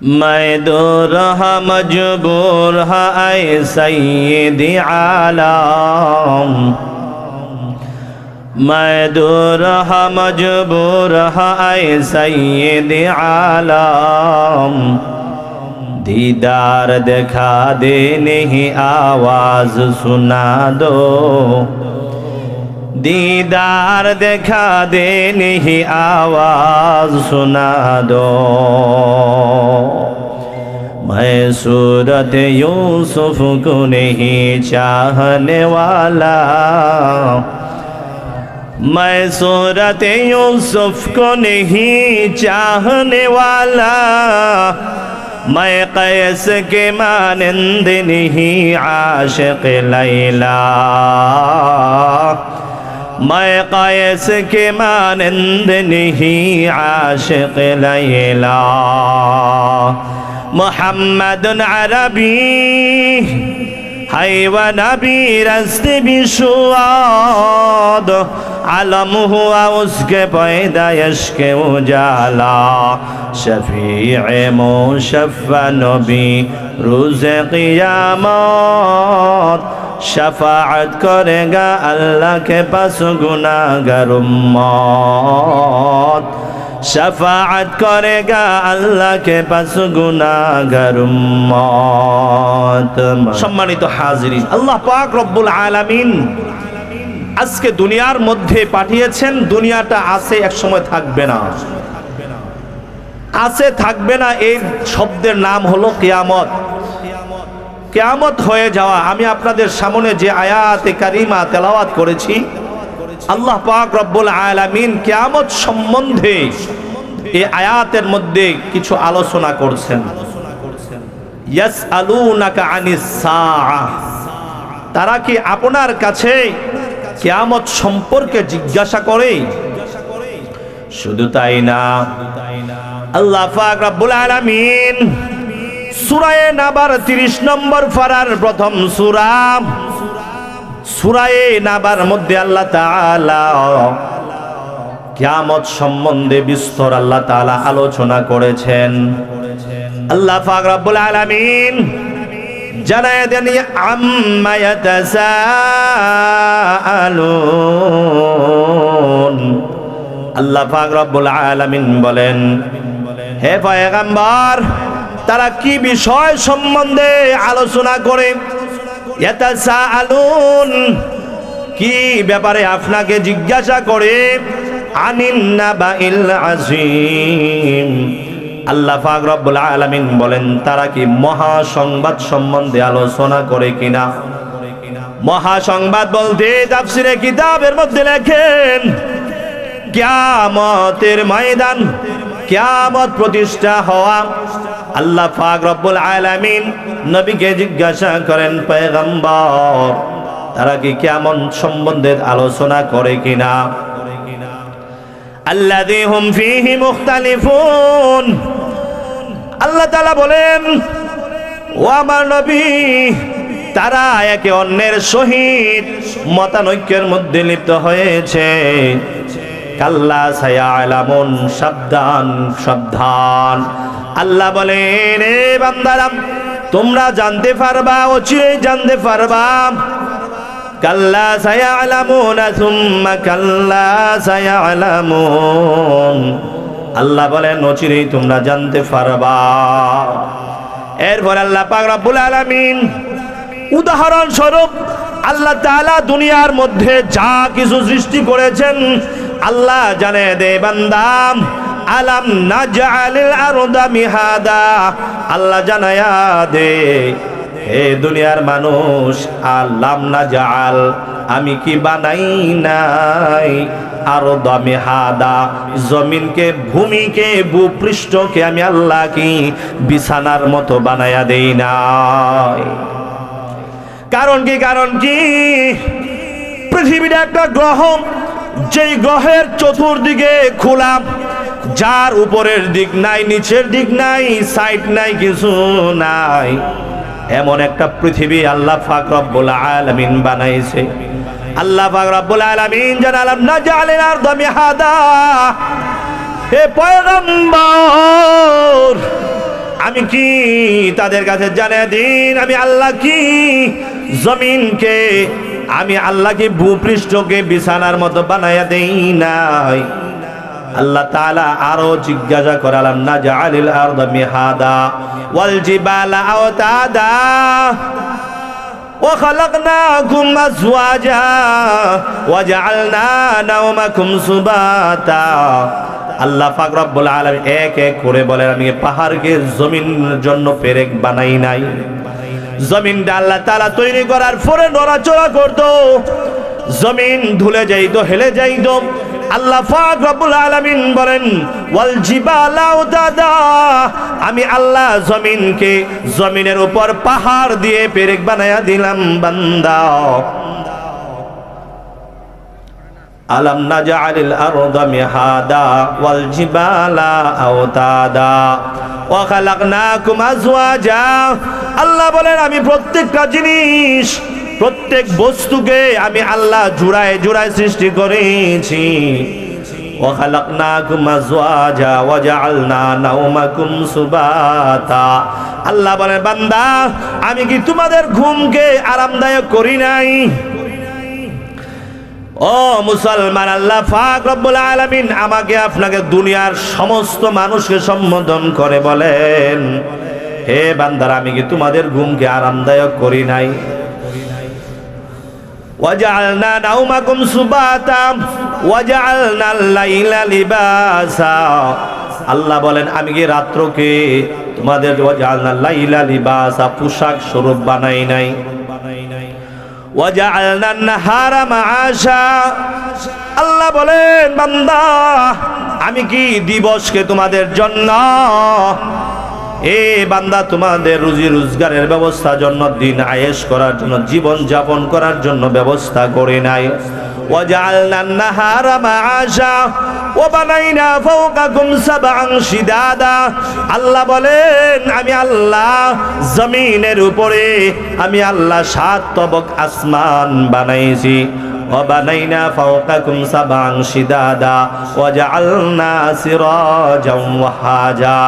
میں دور ہا مجبور ہا اے سید عالم میں دور ہا مجبور ہا اے سید عالم دیدار دکھا دے نہیں آواز سنا دو दीदार दिखा दे नहीं आवाज सुना दो मैं सूरत यूसुफ को नहीं चाहने वाला मैं सूरत यूसुफ को नहीं चाहने वाला मैं कैस के मानंद नहीं आशिक लैला मैं कैस के मानंद नहीं आशिक लैला मोहम्मद अरबी है व नबी रस्त विशुआद आलम हुआ उसके पैदाइश के उजाला शफी मुशफ़ नबी रोज़ क़ियामत शफाअत करेगा अल्लाह के पास गुनाहगार उम्मत शफाअत करेगा अल्लाह के पास गुनाहगार উম্মত সম্মানিত হাজিরিন আল্লাহ পাক রব্বুল আলামিন আজকে দুনিয়ার মধ্যে পাঠিয়েছেন দুনিয়াটা আছে এক সময় থাকবে না আছে থাকবে না এই শব্দের নাম হলো কিয়ামত কেয়ামত হয়ে যাওয়া, আমি আপনাদের সামনে যে আয়াতে কারিমা তেলাওয়াত করেছি, আল্লাহ পাক রব্বুল আলামিন কেয়ামত সম্বন্ধে এই আয়াতের মধ্যে কিছু আলোচনা করছেন। তারা কি আপনার কাছে কেয়ামত সম্পর্কে জিজ্ঞাসা করে? শুধু তাই না, আল্লাহ পাক রব্বুল আলামিন সুরায়ে নাবার 30 নম্বর ফারার প্রথম সূরা। সুরায়ে নাবার মধ্যে আল্লাহ তাআলা কিয়ামত সম্বন্ধে বিস্তর আল্লাহ তাআলা আলোচনা করেছেন। আল্লাহ পাক রব্বুল আলামিন জানায় দেন আল্লাহ পাক রব্বুল আলামিন বলেন, হে পয়গম্বর তারা কি বিষয় সম্বন্ধে আলোচনা করে? কি ব্যাপারে আপনাকে জিজ্ঞাসা করে? আল্লাহ পাক আলামিন বলেন, তারা কি মহা সংবাদ সম্বন্ধে আলোচনা করে কিনা? মহা সংবাদ বলতে তাফসিরে কিতাবের মধ্যে লেখেন, কিয়ামতের ময়দান, কিয়ামত প্রতিষ্ঠা হওয়া আল্লাহ পাক রব্বুল আলামিন নবীকে জিজ্ঞাসা করেন, পয়গম্বর, তারা কি কেমন সম্বন্ধে আলোচনা করে কিনা? আল্লাযী হুম ফীহি মুখতালিফুন। আল্লাহ তাআলা বলেন, ও আমার নবী, তারা একে অন্যের সহিত মতানৈক্যের মধ্যে লিপ্ত হয়েছে। কাল্লা ছায়া আলামুন সাবধান সাবধান। আল্লাহ বলেন, এ বান্দারাম তোমরা জানতে পারবা, অচিরেই জানতে পারবা। কাল্লা ছায়া আলামুন সুম্মা কাল্লা ছায়া আলামুন আল্লাহ বলেন, অচিরেই তোমরা জানতে পারবা। এরপর আল্লাহ পাক রব্বুল আলামিন উদাহরণ স্বরূপ আল্লাহ তাআলা দুনিয়ার মধ্যে যা কিছু সৃষ্টি করেছেন, আল্লাহ জানে দে বান্দাম আলাম নাজআলিল আরদা মিহাদা, আল্লাহ জানায়া দে, হে দুনিয়ার মানুষ আল্লাম নাজাল আমি কি বানাই নাই আরও দমে হাদা জমিনকে, ভূমিকে, ভূপৃষ্ঠকে আমি আল্লাহ কি বিছানার মতো বানায়া দেই নাই। কারণ কি কারণ কি? পৃথিবীর একটা গ্রহ যেই গ্রহের চতুর্দিকে খোলা যার উপরের দিক নাই, নিচের দিক নাই সাইড নাই, কিছু নাই। এমন একটা পৃথিবী আল্লাহ ফাক রব্বুল আলামিন বানাইছে। আল্লাহ পাক রব্বুল আলামিন জানালাম না জালেন আর দমি হাদা হে পয়গম্বর, আমি কি তাদের কাছে জানিয়ে দিন? আমি আল্লাহ কি জমিনকে আমি আল্লাহকে ভূপৃষ্ঠকে বিছানার মতো বানাইয়া দেই নাই আল্লাহ তাআলা আরো জিজ্ঞাসা করালাম না জাআলিল আরদা মিহাদা ওয়াল জিবালা আওতাদা وخلقناكم أزواجا وجعلنا نومكم سباتا আল্লাহ পাক রব্বুল আলামিন এক এক করে বলেন আমি পাহাড়কে জমিনের জন্য পেরেক বানাই নাই জমিনটা আল্লাহ তাআলা তৈরি করার পরে নড়াচড়া করত। জমিন ধুলে যাইতো, হেলে যাইতো। আল্লাহ পাক রব্বুল আলামিন বলেন, ওয়াল জিবালা উদাদা। আমি আল্লাহ জমিনকে জমিনের উপর পাহাড় দিয়ে পেরেক বানায়া দিলাম, বান্দা। আলম নাজআলিল আরদা মিহাদা ওয়াল জিবালা আওতাদা। ওয়া খালাকনাকুম আজওয়াজা। আল্লাহ বলেন, আমি প্রত্যেকটা জিনিস, প্রত্যেক বস্তুকে আমি আল্লাহ জুড়ায় জুড়ায় সৃষ্টি করেছি। আল্লাহ বলেন, বান্দা, আমি কি তোমাদের ঘুমকে আরামদায়ক করি নাই? ও মুসলমান আল্লাহ ফাক রব্বুল আলামিন আমাকে আপনাকে দুনিয়ার সমস্ত মানুষকে সম্বোধন করে বলেন হে বান্দার আমি কি তোমাদের ঘুমকে আরামদায়ক করি নাই وجعلنا نومكم سباتا وجعلنا الليل لباسا আল্লাহ বলেন আমি কি রাত্রকে তোমাদের ওয়াজআলনা লাইলা লিবাসা পোশাক স্বরূপ বানাই নাই ওয়াজআলনা নাহারা মাআশা আল্লাহ বলেন বান্দা আমি কি দিবসকে তোমাদের জন্য এ বান্দা তোমাদের রুজি রোজগারের ব্যবস্থার জন্য দিন আয়েশ করার জন্য জীবন যাপন করার জন্য ব্যবস্থা করে নাই وجعلنا النهار معاشا وبنينا فوقكم سبعا شدادا আল্লাহ বলেন আমি আল্লাহ জমিনের উপরে আমি আল্লাহ সাত তবক আসমান বানাইছি وبنينا فوقكم سبعا شدادا وجعلنا سراجا وحاجا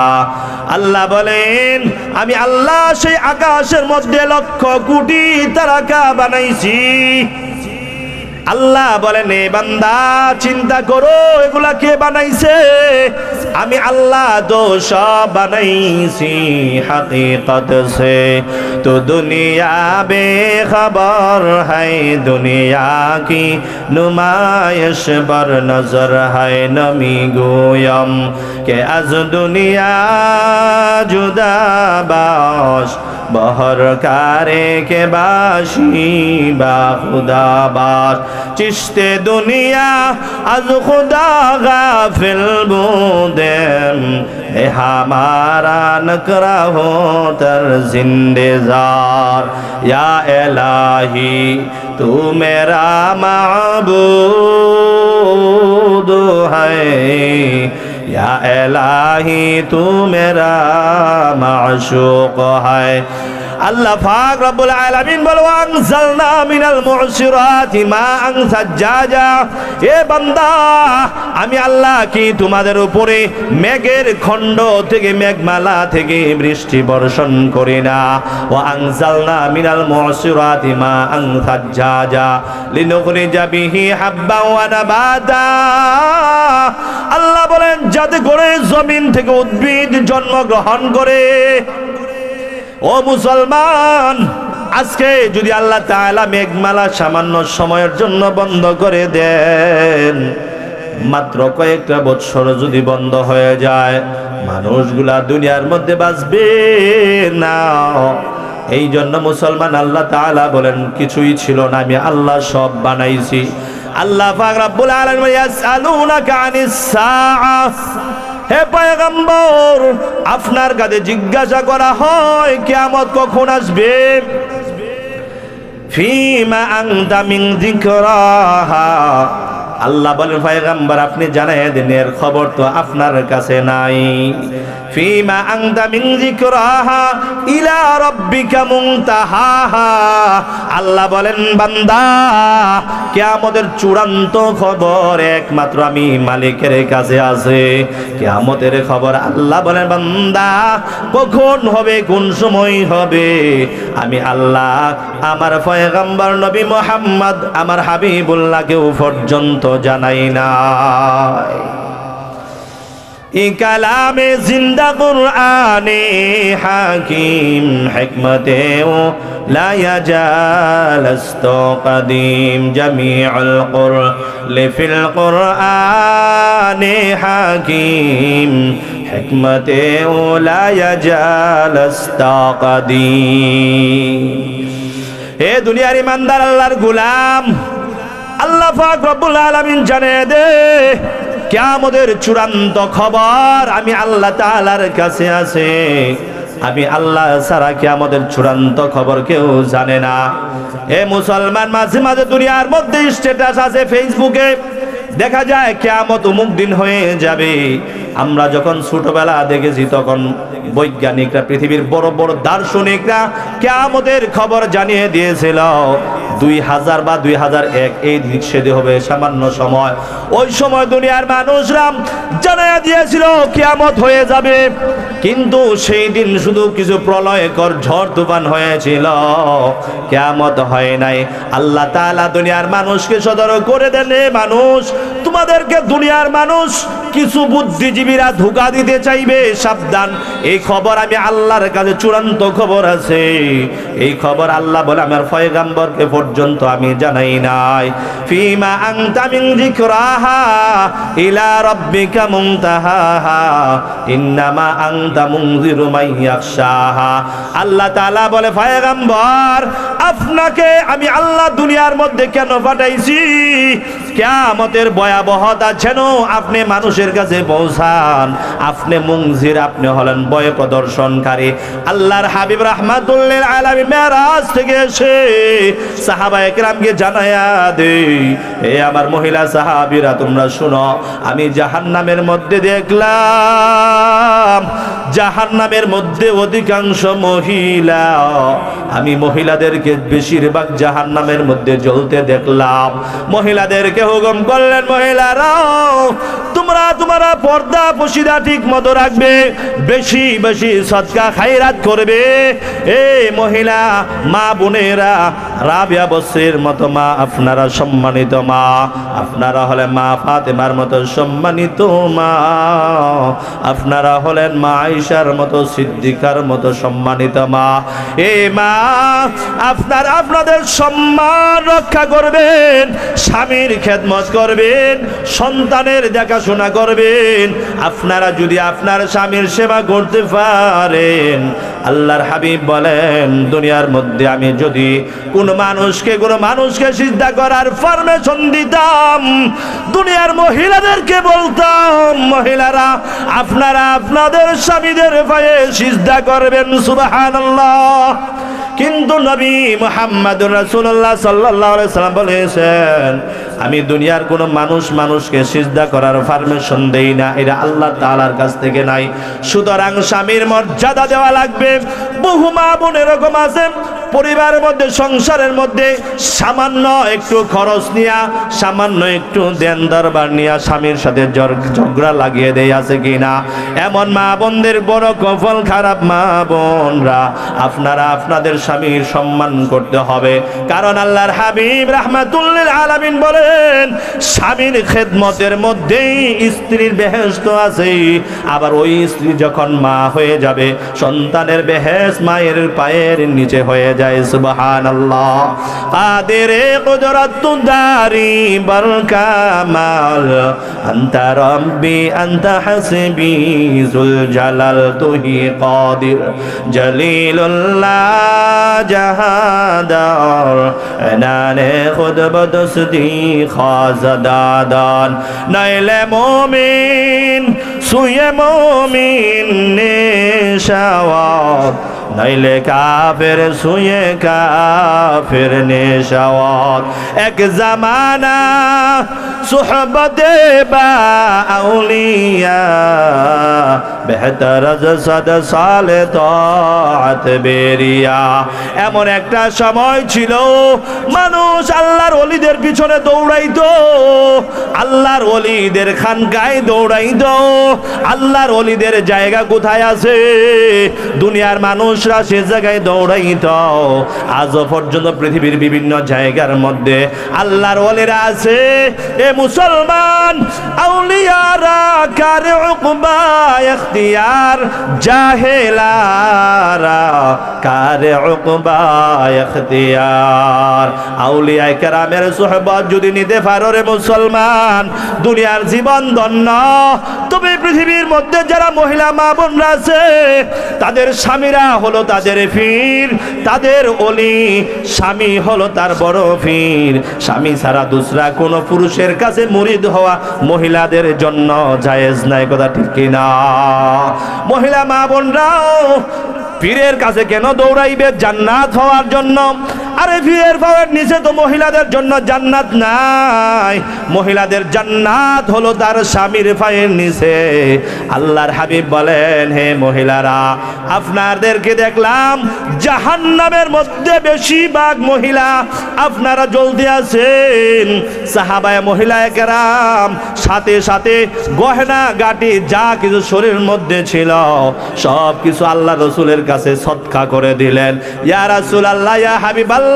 আল্লাহ বলেন আমি আল্লাহ সেই আকাশের মধ্যে লক্ষ কোটি তারকা বানাইছি আল্লাহ বলেন, এ বান্দা, চিন্তা করো, এগুলা কে বানাইছে? আমি আল্লাহ তো সব বানাইছি, হাকিকত সে। তো দুনিয়া বে খবর হাই দুনিয়া কি নুমায়শ বর নজর হাই নমি গোয়ম। কে আজ দুনিয়া জুদা বাস বহর কারে কে বাসি বা খুদা বাস। চিশতে দুনিয়া, আজ খুদা গাফিল বুদেম। এ হামারা নকরা হো তর জিন্দেজার। ইয়া এলাহি, তু মেরা মাবুদ है یا الہی تو میرا معشوق ہے আল্লাহ পাক রব্বুল আলামিন বলো আনজালনা মিনাল মুসিরাতি মাআন সাজ্জাজা। এ বান্দা, আমি আল্লাহ কি তোমাদের উপরে মেঘের খণ্ড থেকে, মেঘমালা থেকে বৃষ্টি বর্ষণ করি না? ও আনজালনা মিনাল মুসিরাতি মাআন সাজ্জাজা লিনুখরিজা বিহি হাব্বা ওয়া নাবাতা। আল্লাহ বলেন, যাতে করে জমিন থেকে উদ্ভিদ জন্মগ্রহণ করে ও মুসলমান, আজকে যদি আল্লাহ তাআলা মেঘমালা সামান্য সময়ের জন্য বন্ধ করে দেন, মাত্র কয়েকটা বৎসর যদি বন্ধ হয়ে যায়, মানুষগুলা দুনিয়ার মধ্যে বাঁচবে না। এই জন্য মুসলমান আল্লাহ তাআলা বলেন, কিছুই ছিল না, আমি আল্লাহ সব বানাইছি। আল্লাহ পাক রব্বুল আলামিন ইয়াসআলুনাকা আনিস সাআহ। হে পয়গম্বর আপনার কাছে জিজ্ঞাসা করা হয় কিয়ামত কখন আসবে? ফিমা আনতা মিন যিকরাহা। আল্লাহ বলেন, পয়গম্বর, আপনি জানাই দিন এর খবর তো আপনার কাছে নাই। ফিমা আনতা মিন যিকরাহা ইলা রাব্বিকা মুনতাহাহা। আল্লাহ বলেন, বান্দা, কিয়ামতের চূড়ান্ত খবর একমাত্র আমি মালিকের কাছে আছে। কিয়ামতের খবর আল্লাহ বলেন, বান্দা, কখন হবে, কোন সময় হবে? আমি আল্লাহ, আমার পয়গম্বর নবী মোহাম্মদ, আমার হাবিবুল্লাহকেও পর্যন্ত জানাই নাই। কালামে জিন্দা কুরআনে হাকিম হিকমতে ও লা ইয়াজালাস্ত কাদিম জামিউল কুর লিফিল কুরআনে হাকিম হিকমতে ও লা ইয়াজালাস্ত কাদিম। হে দুনিয়ার ইমানদার, আল্লাহর গোলাম আল্লাহ পাক রব্বুল আলামিন জানে দে, কিয়ামতের চূড়ান্ত খবর আমি আল্লাহ তাআলার কাছে আছে। আমি আল্লাহ ছাড়া কিয়ামতের চূড়ান্ত খবর কেউ জানে না। এ মুসলমান মাঝে মাঝে দুনিয়ার মধ্যে স্ট্যাটাস আছে ফেসবুকে দেখা যায় কেয়ামত অমুক দিন হয়ে যাবে। আমরা যখন ছোটবেলা দেখেছি তখন বৈজ্ঞানিকরা, পৃথিবীর বড় বড় দার্শনিকরা কেয়ামতের খবর জানিয়ে দিয়েছিল। দুই হাজার বা দুই হাজার এক, এই দিক সেদে হবে সামান্য সময়। ওই সময় দুনিয়ার মানুষরা জানিয়ে দিয়েছিল, কেয়ামত হয়ে যাবে। কিন্তু সেই দিন শুধু কিছু প্রলয়কর ঝড় তুফান হয়েছিল। কেয়ামত হয় নাই। আল্লাহ তাআলা দুনিয়ার মানুষকে সতর্ক করে দেন মানুষ, তোমাদেরকে দুনিয়ার মানুষ কিছু বুদ্ধিজীবীরা ধোকা দিতে চাইবে, সাবধান। এই খবর আমি আল্লাহর কাছে চূড়ান্ত খবর আছে। এই খবর আল্লাহ বলে, আমার পয়গাম্বরকে পর্যন্ত আমি জানাই নাই। ফিমা আনতা মিন যিকরাহা ইলা রাব্বিকা মুনতাহাহা ইন্নামা আনতা মুনজিরু মান ইয়াখশাহা। আল্লাহ তাআলা বলে, পয়গাম্বর, আপনাকে আমি আল্লাহ দুনিয়ার মধ্যে কেন পাঠাইছি? কিয়ামতের ভয়াবহতা যেন আপনি মানুষের কাছে পৌঁছান। আপনি মুংজির আপনি হলেন ভয় প্রদর্শনকারী আল্লাহর হাবিব রাহমাতুল্লিল আলামিন মেরাজ থেকে এসে সাহাবা একরামকে জানায়া দে এ আমার মহিলা সাহাবীরা, তোমরা শুনো, আমি জাহান্নামের মধ্যে দেখলাম, জাহান্নামের মধ্যে অধিকাংশ মহিলা, আমি মহিলাদেরকে বেশিরভাগ জাহান্নামের মধ্যে জ্বলতে দেখলাম। মহিলাদেরকে হুকুম করলেন মহিলারাও তোমরা তোমরা পর্দা পশিদা ঠিক মতো রাখবে, বেশি বেশি সদকা খাইরাত করবে। এ মহিলা, মা বোনেরা, রাবিয়া বসের মতো মা, আপনারা সম্মানিত মা, আপনারা হলেন মা ফাতেমার মতো সম্মানিত মা, আপনারা হলেন মা আয়েশার মতো সিদ্দিকার মতো সম্মানিত মা। এ মা, আপনার আপনাদের সম্মান রক্ষা করবেন, স্বামীর খেদমত করবেন, সন্তানের দেখাশোনা করবেন, আপনারা যদি আপনার স্বামীর সেবা করতে পারেন, আল্লাহর হাবিব বলেন, দুনিয়ার মধ্যে আমি যদি কোন মানুষকে কোন মানুষকে সিদ্ধা করার পারমিশন দিতাম, দুনিয়ার মহিলাদেরকে বলতাম, মহিলারা, আপনারা আপনাদের স্বামীদের পায়ে সিদ্ধা করবেন, সুবহানাল্লাহ। কিন্তু নবী মোহাম্মদুর রাসূলুল্লাহ সাল্লাল্লাহু আলাইহি সাল্লাম বলেছেন আমি দুনিয়ার কোনো মানুষ মানুষকে সিজদা করার পারমিশন দেই না, এটা আল্লাহ তাআলার কাছ থেকে নাই। সুতরাং স্বামীর মর্যাদা দেওয়া লাগবে। বহু মা বোন এরকম আছে, পরিবারের মধ্যে, সংসারের মধ্যে সামান্য একটু খরচ নিয়া, সামান্য একটু দেন দরবার নিয়া স্বামীর সাথে ঝগড়া লাগিয়ে দেয় আছে কিনা? এমন মা বোনদের বড় কফল খারাপ মা বোনরা, আপনারা আপনাদের স্বামীর সম্মান করতে হবে। কারণ আল্লাহর হাবিব রাহমাতুল্লিল আলামিন বলেন স্বামীর খেদমতের মধ্যেই স্ত্রীর বেহেস্ত আছে। আবার ওই স্ত্রী যখন মা হয়ে যাবে, সন্তানের বেহেস মায়ের পায়ের নিচে হয়ে যায়, সুবহানাল্লাহ। কাদের কুদরত দারি বল কামাল আনতা রব্বি, আনতা হাসবি, জুল জালাল তুহি কাদির। জলিলুল্লাহ জাহাদার। এনানে খুদ বদসদি খাজদাদান। নাইলে মুমিন সুয়ে মুমিন নেশাওয়াত। নাইলে কাফের সুয়ে কাফের নেশাওয়াত। এক জামানা সুহবতে বা আউলিয়া বেহতর সদ সালে তাত বেরিয়া। এমন একটা সময় ছিল, মানুষ আল্লাহর ওলিদের পিছনে দৌড়াইতো, আল্লাহর ওলিদের খানকায় দৌড়াইতো, আল্লাহর ওলিদের জায়গা কোথায় আছে? দুনিয়ার মানুষরা সে জায়গায় দৌড়াইত। আজও পর্যন্ত পৃথিবীর বিভিন্ন জায়গার মধ্যে আল্লাহর ওলিরা আছে। এ মুসলমান, আউলিয়ারা কারে উকবা ইখতিয়ার জাহেলারা, কারে অকবায়ার আউলিয়ায় আউলিয়া কেরামের সোহবত যদি নিতে পারো রে মুসলমান, দুনিয়ার জীবন ধন্য। তবে পৃথিবীর মধ্যে যারা মহিলা মা বোনরা আছে, তাদের স্বামীরা হলো তাদের ফির তাদের অলি, স্বামী হলো তার বড় ফির স্বামী ছাড়া দুসরা কোনো পুরুষের কাছে মুরিদ হওয়া মহিলাদের জন্য জায়েজ নাই, কথা ঠিক কিনা? মহিলা মা বোনরাও পীরের কাছে কেন দৌড়াইবে? জান্নাত হওয়ার জন্য। আরে পীরের পাওয়ার নিচে তো মহিলাদের জন্য জান্নাত নাই। মহিলাদের জান্নাত হলো তার স্বামীর পায়ের নিচে। আল্লাহর হাবিব বলেন, হে মহিলারা, আপনাদেরকে দেখলাম জাহান্নামের মধ্যে বেশিরভাগ মহিলা আপনারা জলদি আছেন। সাহাবায় মহিলা কেরাম সাথে সাথে গহনা গাটি যা কিছু শরীরের মধ্যে ছিল সব কিছু আল্লাহ রসুলের কাছে সৎকা করে দিলেন। ইয়া রাসূল আল্লাহ ইয়া হাবিব আল্লাহ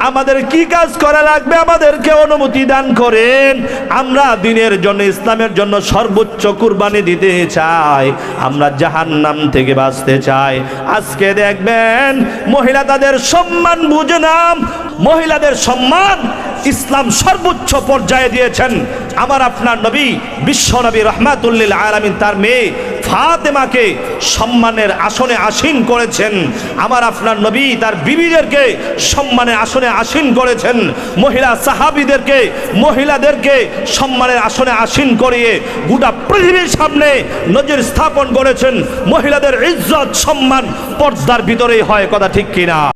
আমাদের কি কাজ করা লাগবে? আমাদেরকে অনুমতি দান করেন। আমরা দিনের জন্য, ইসলামের জন্য সর্বোচ্চ কুরবানি দিতে চাই। আমরা জাহান নাম থেকে বাঁচতে চাই। আজকে দেখবেন, মহিলা তাদের সম্মান বুঝে নাম মহিলাদের সম্মান ইসলাম সর্বোচ্চ পর্যায়ে দিয়েছেন। আমার আপনার নবী, বিশ্ব নবী রহমাতুল্লিল আলামিন, তার মেয়ে ফাতেমাকে সম্মানের আসনে আসীন করেছেন। আমার আপনার নবী তার বিবিদেরকে সম্মানের আসনে আসীন করেছেন। মহিলা সাহাবিদেরকে, মহিলাদেরকে সম্মানের আসনে আসীন করিয়ে গোটা পৃথিবীর সামনে নজির স্থাপন করেছেন। মহিলাদের ইজ্জত, সম্মান পর্দার ভিতরেই হয়, কথা ঠিক কিনা?